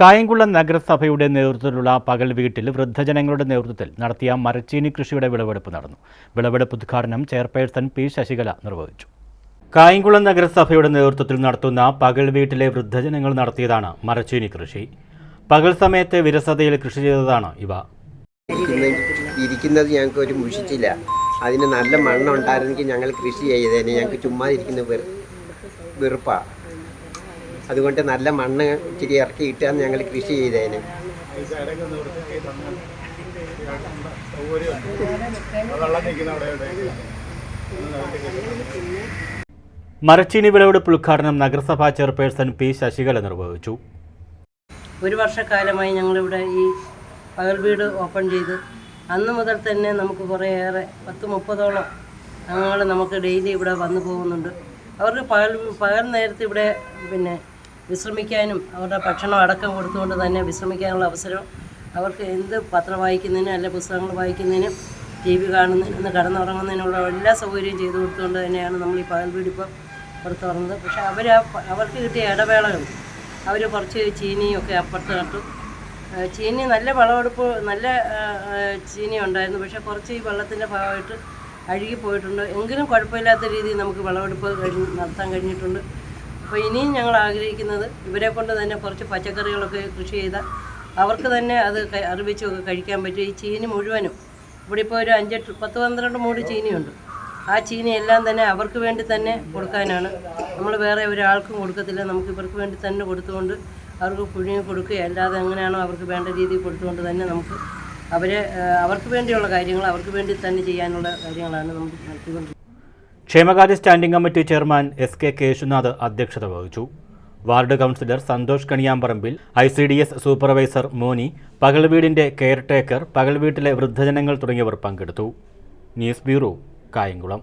കായംകുളം നഗരസഭയുടെ നേതൃത്വത്തിലുള്ള പകൽ വീട്ടിൽ വൃദ്ധജനങ്ങളുടെ നേതൃത്വത്തിൽ നടത്തിയ മരച്ചീനി കൃഷിയുടെ വിളവെടുപ്പ് നടന്നു. വിളവെടുപ്പ് ഉദ്ഘാടനം ചെയർപേഴ്സൺ പി ശശികല നിർവഹിച്ചു. കായംകുളം നഗരസഭയുടെ നേതൃത്വത്തിൽ നടത്തുന്ന പകൽ വീട്ടിലെ വൃദ്ധജനങ്ങൾ നടത്തിയതാണ് മരച്ചീനി കൃഷി. പകൽ സമയത്തെ വിരസതയിൽ കൃഷി ചെയ്തതാണ് ഇവ. ഇരിക്കുന്ന ഇരിക്കുന്നത് ഞങ്ങൾക്ക് ഒരു മുഷിച്ചില്ല. അതിന് നല്ല മണ്ണുണ്ടായിരുന്നെങ്കിൽ ഞങ്ങൾ കൃഷി ചെയ്തേനെ. ഞങ്ങൾക്ക് ചുമ്മാ ഇരിക്കുന്ന വെറു വെറുപ്പാണ് അതുകൊണ്ട് നല്ല മണ്ണ് ഇച്ചിരി ഇറക്കിയിട്ടാണ് ഞങ്ങൾ കൃഷി ചെയ്തതിന് മരച്ചീനി വിളവെടുപ്പ് ഉദ്ഘാടനം നഗരസഭാ ചെയർപേഴ്സൺ പി ശശികല നിർവഹിച്ചു. ഒരു വർഷക്കാലമായി ഞങ്ങളിവിടെ ഈ പകൽ വീട് ഓപ്പൺ ചെയ്ത് അന്ന് മുതൽ തന്നെ നമുക്ക് കുറേയേറെ പത്ത് മുപ്പതോളം അംഗങ്ങൾ നമുക്ക് ഡെയിലി ഇവിടെ വന്നു പോകുന്നുണ്ട്. അവർക്ക് പകൽ പകൽ നേരത്തെ ഇവിടെ പിന്നെ വിശ്രമിക്കാനും അവരുടെ ഭക്ഷണം അടക്കം കൊടുത്തുകൊണ്ട് തന്നെ വിശ്രമിക്കാനുള്ള അവസരം അവർക്ക് എന്ത് പത്രം വായിക്കുന്നതിനും അല്ല പുസ്തകങ്ങൾ വായിക്കുന്നതിനും ടി വി കാണുന്നതിനും കടന്നുറങ്ങുന്നതിനുള്ള എല്ലാ സൗകര്യവും ചെയ്തു കൊടുത്തുകൊണ്ട് തന്നെയാണ് നമ്മൾ ഈ പകൽ വീടിപ്പം പുറത്തു തുറന്നത് പക്ഷേ അവർ അവർക്ക് കിട്ടിയ ഇടവേളകൾ അവർ കുറച്ച് ചീനിയൊക്കെ അപ്പുറത്ത് നട്ടു. ചീനി നല്ല വിളവെടുപ്പ് നല്ല ചീനി ഉണ്ടായിരുന്നു പക്ഷേ കുറച്ച് ഈ വെള്ളത്തിന്റെ ഭാഗമായിട്ട് അഴുകിപ്പോയിട്ടുണ്ട് എങ്കിലും കുഴപ്പമില്ലാത്ത രീതിയിൽ നമുക്ക് വിളവെടുപ്പ് നടത്താൻ കഴിഞ്ഞിട്ടുണ്ട്. അപ്പോൾ ഇനിയും ഞങ്ങൾ ആഗ്രഹിക്കുന്നത് ഇവരെ കൊണ്ട് തന്നെ കുറച്ച് പച്ചക്കറികളൊക്കെ കൃഷി ചെയ്താൽ അവർക്ക് തന്നെ അത് അറിവിച്ചൊക്കെ കഴിക്കാൻ പറ്റും. ഈ ചീനി മുഴുവനും ഇവിടെ ഇപ്പോൾ ഒരു അഞ്ചെട്ട് പത്ത് പന്ത്രണ്ട് മൂട് ചീനിയുണ്ട്. ആ ചീനി എല്ലാം തന്നെ അവർക്ക് വേണ്ടി തന്നെ കൊടുക്കാനാണ്. നമ്മൾ വേറെ ഒരാൾക്കും കൊടുക്കത്തില്ല. നമുക്ക് ഇവർക്ക് വേണ്ടി തന്നെ കൊടുത്തുകൊണ്ട് അവർക്ക് പുഴുങ്ങി കൊടുക്കുക. അല്ലാതെ എങ്ങനെയാണോ അവർക്ക് വേണ്ട രീതിയിൽ കൊടുത്തുകൊണ്ട് തന്നെ നമുക്ക് അവരെ അവർക്ക് വേണ്ടിയുള്ള കാര്യങ്ങൾ അവർക്ക് വേണ്ടി തന്നെ ചെയ്യാനുള്ള കാര്യങ്ങളാണ് നമുക്ക് നടത്തിക്കൊണ്ടിരിക്കുന്നത്. ക്ഷേമകാര്യ standing committee chairman S K Keshunath അധ്യക്ഷത വഹിച്ചു. Ward councillor Santhosh Kaniyamparambil I C D S supervisor Moni പകൽ വീടിന്റെ കെയർ പകൽ വീട്ടിലെ വൃദ്ധജനങ്ങൾ തുടങ്ങിയവർ പങ്കെടുത്തു. News bureau Kayamkulam.